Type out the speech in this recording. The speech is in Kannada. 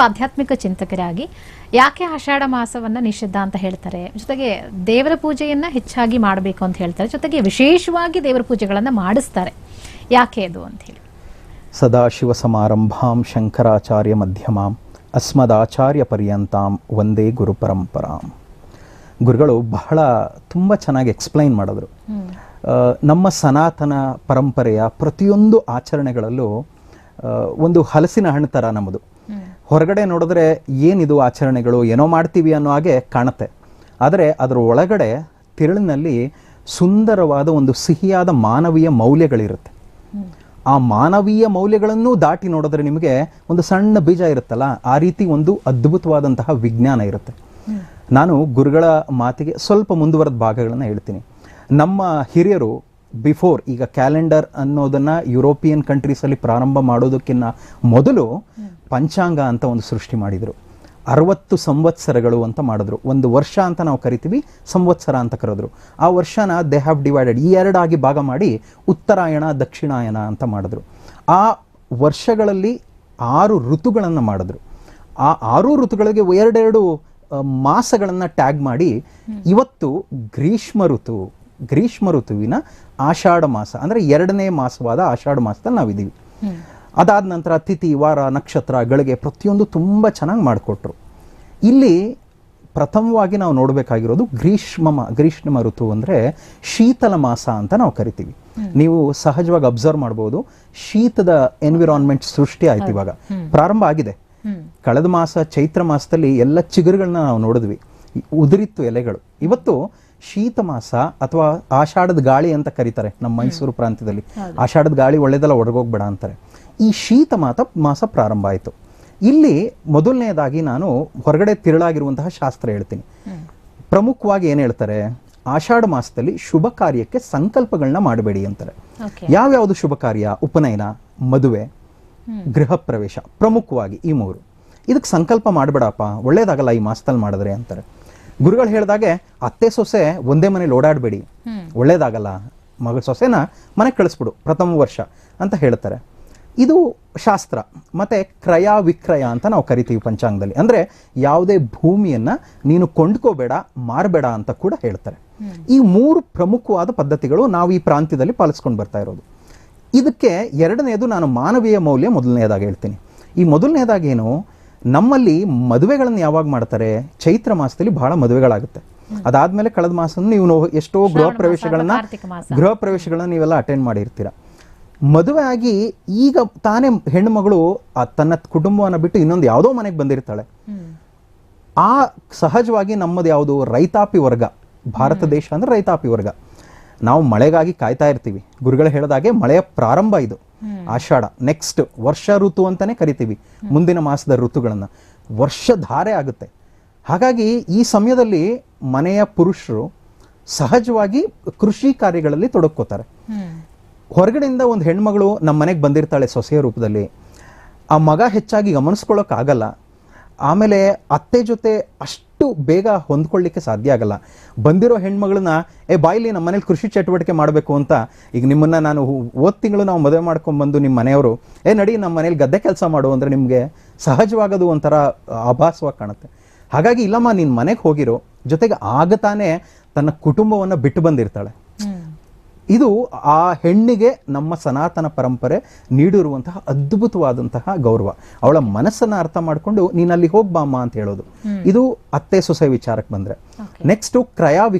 ಆಧ್ಯಾತ್ಮಿಕ ಚಿಂತಕರಾಗಿ ಯಾಕೆ ಆಷಾಢ ಮಾಸವನ್ನ ನಿಷಿದ್ಧ ಅಂತ ಹೇಳ್ತಾರೆ? ಜೊತೆಗೆ ದೇವರ ಪೂಜೆಯನ್ನ ಹೆಚ್ಚಾಗಿ ಮಾಡಬೇಕು ಅಂತ ಹೇಳ್ತಾರೆ. ಜೊತೆಗೆ ವಿಶೇಷವಾಗಿ ದೇವರ ಪೂಜೆಗಳನ್ನ ಮಾಡಿಸ್ತಾರೆ. ಯಾಕೆ ಅದು ಅಂತ ಹೇಳಿ. ಸದಾಶಿವ ಸಮಾರಂಭಾಂ ಶಂಕರಾಚಾರ್ಯ ಮಧ್ಯಮಾಂ ಅಸ್ಮದಾಚಾರ್ಯ ಪರ್ಯಂತಾಂ ಒಂದೇ ಗುರು ಪರಂಪರಾಂ. ಗುರುಗಳು ಬಹಳ ತುಂಬ ಚೆನ್ನಾಗಿ ಎಕ್ಸ್ಪ್ಲೈನ್ ಮಾಡಿದ್ರು. ನಮ್ಮ ಸನಾತನ ಪರಂಪರೆಯ ಪ್ರತಿಯೊಂದು ಆಚರಣೆಗಳಲ್ಲೂ ಒಂದು ಹಲಸಿನ ಹಣ್ಣು ಥರ ನಮ್ಮದು. ಹೊರಗಡೆ ನೋಡಿದ್ರೆ ಏನಿದು ಆಚರಣೆಗಳು, ಏನೋ ಮಾಡ್ತೀವಿ ಅನ್ನೋ ಹಾಗೆ ಕಾಣುತ್ತೆ. ಆದರೆ ಅದರ ಒಳಗಡೆ ತಿರುಳಿನಲ್ಲಿ ಸುಂದರವಾದ ಒಂದು ಸಿಹಿಯಾದ ಮಾನವೀಯ ಮೌಲ್ಯಗಳಿರುತ್ತೆ. ಆ ಮಾನವೀಯ ಮೌಲ್ಯಗಳನ್ನು ದಾಟಿ ನೋಡಿದ್ರೆ ನಿಮಗೆ ಒಂದು ಸಣ್ಣ ಬೀಜ ಇರುತ್ತಲ್ಲ, ಆ ರೀತಿ ಒಂದು ಅದ್ಭುತವಾದಂತಹ ವಿಜ್ಞಾನ ಇರುತ್ತೆ. ನಾನು ಗುರುಗಳ ಮಾತಿಗೆ ಸ್ವಲ್ಪ ಮುಂದುವರೆದ ಭಾಗಗಳನ್ನು ಹೇಳ್ತೀನಿ. ನಮ್ಮ ಹಿರಿಯರು ಬಿಫೋರ್ ಈಗ ಕ್ಯಾಲೆಂಡರ್ ಅನ್ನೋದನ್ನ ಯುರೋಪಿಯನ್ ಕಂಟ್ರೀಸಲ್ಲಿ ಪ್ರಾರಂಭ ಮಾಡೋದಕ್ಕಿಂತ ಮೊದಲು ಪಂಚಾಂಗ ಅಂತ ಒಂದು ಸೃಷ್ಟಿ ಮಾಡಿದರು. ಅರವತ್ತು ಸಂವತ್ಸರಗಳು ಅಂತ ಮಾಡಿದ್ರು. ಒಂದು ವರ್ಷ ಅಂತ ನಾವು ಕರಿತೀವಿ ಸಂವತ್ಸರ ಅಂತ ಕರೆದ್ರು. ಆ ವರ್ಷನ ದೇ ಹ್ಯಾವ್ ಡಿವೈಡೆಡ್ ಈ ಎರಡಾಗಿ ಭಾಗ ಮಾಡಿ ಉತ್ತರಾಯಣ ದಕ್ಷಿಣಾಯನ ಅಂತ ಮಾಡಿದ್ರು. ಆ ವರ್ಷಗಳಲ್ಲಿ ಆರು ಋತುಗಳನ್ನು ಮಾಡಿದ್ರು. ಆ ಆರು ಋತುಗಳಿಗೆ ಎರಡೆರಡು ಮಾಸಗಳನ್ನು ಟ್ಯಾಗ್ ಮಾಡಿ ಇವತ್ತು ಗ್ರೀಷ್ಮ ಋತು ಗ್ರೀಷ್ಮ ಋತುವಿನ ಆಷಾಢ ಮಾಸ ಅಂದರೆ ಎರಡನೇ ಮಾಸವಾದ ಆಷಾಢ ಮಾಸದಲ್ಲಿ ನಾವಿದ್ದೀವಿ. ಅದಾದ ನಂತರ ತಿಥಿ ವಾರ ನಕ್ಷತ್ರ ಗಳಿಗೆ ಪ್ರತಿಯೊಂದು ತುಂಬ ಚೆನ್ನಾಗಿ ಮಾಡಿಕೊಟ್ರು. ಇಲ್ಲಿ ಪ್ರಥಮವಾಗಿ ನಾವು ನೋಡಬೇಕಾಗಿರೋದು ಗ್ರೀಷ್ಮ ಗ್ರೀಷ್ಮ ಋತು ಅಂದರೆ ಶೀತಲ ಮಾಸ ಅಂತ ನಾವು ಕರಿತೀವಿ. ನೀವು ಸಹಜವಾಗಿ ಅಬ್ಸರ್ವ್ ಮಾಡ್ಬೋದು ಶೀತದ ಎನ್ವಿರಾನ್ಮೆಂಟ್ ಸೃಷ್ಟಿ ಆಯ್ತು ಇವಾಗ. ಪ್ರಾರಂಭ ಆಗಿದೆ. ಕಳೆದ ಮಾಸ ಚೈತ್ರ ಮಾಸದಲ್ಲಿ ಎಲ್ಲ ಚಿಗುರುಗಳನ್ನ ನಾವು ನೋಡಿದ್ವಿ. ಉದುರಿತ್ತು ಎಲೆಗಳು. ಇವತ್ತು ಶೀತ ಮಾಸ ಅಥವಾ ಆಷಾಢದ ಗಾಳಿ ಅಂತ ಕರೀತಾರೆ ನಮ್ಮ ಮೈಸೂರು ಪ್ರಾಂತ್ಯದಲ್ಲಿ. ಆಷಾಢದ ಗಾಳಿ ಒಳ್ಳೇದಲ್ಲ ಒಡಗೋಗ್ಬೇಡ ಅಂತಾರೆ. ಈ ಶೀತ ಮಾತ ಮಾಸ ಪ್ರಾರಂಭ ಆಯಿತು. ಇಲ್ಲಿ ಮೊದಲನೇದಾಗಿ ನಾನು ಹೊರಗಡೆ ತಿರುಳಾಗಿರುವಂತಹ ಶಾಸ್ತ್ರ ಹೇಳ್ತೀನಿ. ಪ್ರಮುಖವಾಗಿ ಏನು ಹೇಳ್ತಾರೆ? ಆಷಾಢ ಮಾಸದಲ್ಲಿ ಶುಭ ಕಾರ್ಯಕ್ಕೆ ಸಂಕಲ್ಪಗಳನ್ನ ಮಾಡಬೇಡಿ ಅಂತಾರೆ. ಯಾವ್ಯಾವುದು ಶುಭ ಕಾರ್ಯ? ಉಪನಯನ ಮದುವೆ ಗೃಹ ಪ್ರವೇಶ ಪ್ರಮುಖವಾಗಿ ಈ ಮೂರು. ಇದಕ್ಕೆ ಸಂಕಲ್ಪ ಮಾಡಬೇಡಪ್ಪ ಒಳ್ಳೇದಾಗಲ್ಲ ಈ ಮಾಸದಲ್ಲಿ ಮಾಡಿದ್ರೆ ಅಂತಾರೆ. ಗುರುಗಳು ಹೇಳಿದಾಗೆ ಅತ್ತೆ ಸೊಸೆ ಒಂದೇ ಮನೇಲಿ ಓಡಾಡಬೇಡಿ. ಒಳ್ಳೇದಾಗಲ್ಲ. ಮಗ ಸೊಸೆನ ಮನೆಗೆ ಕಳಿಸ್ಬಿಡು ಪ್ರಥಮ ವರ್ಷ ಅಂತ ಹೇಳ್ತಾರೆ. ಇದು ಶಾಸ್ತ್ರ ಮತ್ತೆ ಕ್ರಯ ವಿಕ್ರಯ ಅಂತ ನಾವು ಕರಿತೀವಿ ಪಂಚಾಂಗದಲ್ಲಿ. ಅಂದ್ರೆ ಯಾವುದೇ ಭೂಮಿಯನ್ನು ನೀನು ಕೊಂಡ್ಕೋಬೇಡ ಮಾರಬೇಡ ಅಂತ ಕೂಡ ಹೇಳ್ತಾರೆ. ಈ ಮೂರು ಪ್ರಮುಖವಾದ ಪದ್ಧತಿಗಳು ನಾವು ಈ ಪ್ರಾಂತ್ಯದಲ್ಲಿ ಪಾಲಿಸ್ಕೊಂಡು ಬರ್ತಾ ಇರೋದು. ಇದಕ್ಕೆ ಎರಡನೇದು ನಾನು ಮಾನವೀಯ ಮೌಲ್ಯ ಮೊದಲನೇದಾಗಿ ಹೇಳ್ತೀನಿ. ಈ ಮೊದಲನೇದಾಗಿ ಏನು ನಮ್ಮಲ್ಲಿ ಮದುವೆಗಳನ್ನು ಯಾವಾಗ ಮಾಡ್ತಾರೆ? ಚೈತ್ರ ಮಾಸದಲ್ಲಿ ಬಹಳ ಮದುವೆಗಳಾಗುತ್ತೆ. ಅದಾದ್ಮೇಲೆ ಕಳೆದ ಮಾಸ ನೀವು ಎಷ್ಟೋ ಗೃಹ ಪ್ರವೇಶಗಳನ್ನ. ಗೃಹ ಪ್ರವೇಶಗಳನ್ನ ನೀವೆಲ್ಲ ಅಟೆಂಡ್ ಮಾಡಿರ್ತೀರ. ಮದುವೆ ಆಗಿ ಈಗ ತಾನೇ ಹೆಣ್ಣುಮಗಳು ಆ ತನ್ನ ಕುಟುಂಬವನ್ನ ಬಿಟ್ಟು ಇನ್ನೊಂದು ಯಾವುದೋ ಮನೆಗೆ ಬಂದಿರ್ತಾಳೆ. ಆ ಸಹಜವಾಗಿ ನಮ್ಮದು ಯಾವುದು? ರೈತಾಪಿ ವರ್ಗ. ಭಾರತ ದೇಶ ಅಂದ್ರೆ ರೈತಾಪಿ ವರ್ಗ. ನಾವು ಮಳೆಗಾಗಿ ಕಾಯ್ತಾ ಇರ್ತೀವಿ. ಗುರುಗಳು ಹೇಳಿದಾಗೆ ಮಳೆಯ ಪ್ರಾರಂಭ ಇದು. ಆಷಾಢ ನೆಕ್ಸ್ಟ್ ವರ್ಷ ಋತು ಅಂತಾನೆ ಕರಿತೀವಿ. ಮುಂದಿನ ಮಾಸದ ಋತುಗಳನ್ನ. ವರ್ಷ ಧಾರೆ ಆಗುತ್ತೆ. ಹಾಗಾಗಿ ಈ ಸಮಯದಲ್ಲಿ ಮನೆಯ ಪುರುಷರು ಸಹಜವಾಗಿ ಕೃಷಿ ಕಾರ್ಯಗಳಲ್ಲಿ ತೊಡಕೋತಾರೆ ಹೊರಗಡೆಯಿಂದ ಒಂದು ಹೆಣ್ಮಗಳು ನಮ್ಮ ಮನೆಗೆ ಬಂದಿರ್ತಾಳೆ ಸೊಸೆಯ ರೂಪದಲ್ಲಿ. ಆ ಮಗ ಹೆಚ್ಚಾಗಿ ಗಮನಿಸ್ಕೊಳ್ಳೋಕ್ಕಾಗಲ್ಲ ಆಮೇಲೆ ಅತ್ತೆ ಜೊತೆ ಅಷ್ಟು ಬೇಗ ಹೊಂದ್ಕೊಳ್ಳಿಕ್ಕೆ ಸಾಧ್ಯ ಆಗಲ್ಲ. ಬಂದಿರೋ ಹೆಣ್ಮಗಳನ್ನ, ಏ, ಬಾಯಿಲಿ ನಮ್ಮ ಮನೇಲಿ ಕೃಷಿ ಚಟುವಟಿಕೆ ಮಾಡಬೇಕು ಅಂತ ಈಗ ನಿಮ್ಮನ್ನು ನಾನು ಓದ್ ತಿಂಗಳು ನಾವು ಮದುವೆ ಮಾಡ್ಕೊಂಡ್ಬಂದು ನಿಮ್ಮ ಮನೆಯವರು, ಏ, ನಡಿ ನಮ್ಮ ಮನೇಲಿ ಗದ್ದೆ ಕೆಲಸ ಮಾಡು ಅಂದರೆ ನಿಮಗೆ ಸಹಜವಾಗದು ಒಂಥರ ಆಭಾಸವಾಗಿ ಕಾಣುತ್ತೆ. ಹಾಗಾಗಿ ಇಲ್ಲಮ್ಮ ನಿನ್ನ ಮನೆಗೆ ಹೋಗಿರೋ ಜೊತೆಗೆ ಆಗ ತಾನೇ ತನ್ನ ಕುಟುಂಬವನ್ನು ಬಿಟ್ಟು ಬಂದಿರ್ತಾಳೆ. ಇದು ಆ ಹೆಣ್ಣಿಗೆ ನಮ್ಮ ಸನಾತನ ಪರಂಪರೆ ನೀಡಿರುವಂತಹ ಅದ್ಭುತವಾದಂತಹ ಗೌರವ. ಅವಳ ಮನಸ್ಸನ್ನು ಅರ್ಥ ಮಾಡ್ಕೊಂಡು ನೀನಲ್ಲಿ ಅಲ್ಲಿ ಹೋಗ್ಬಾಮ್ಮ ಅಂತ ಹೇಳೋದು. ಇದು ಅತ್ತೆ ಸೊಸೆ ವಿಚಾರಕ್ಕೆ ಬಂದ್ರೆ. ನೆಕ್ಸ್ಟ್ ಕ್ರಯ ವಿಕ್ರಯ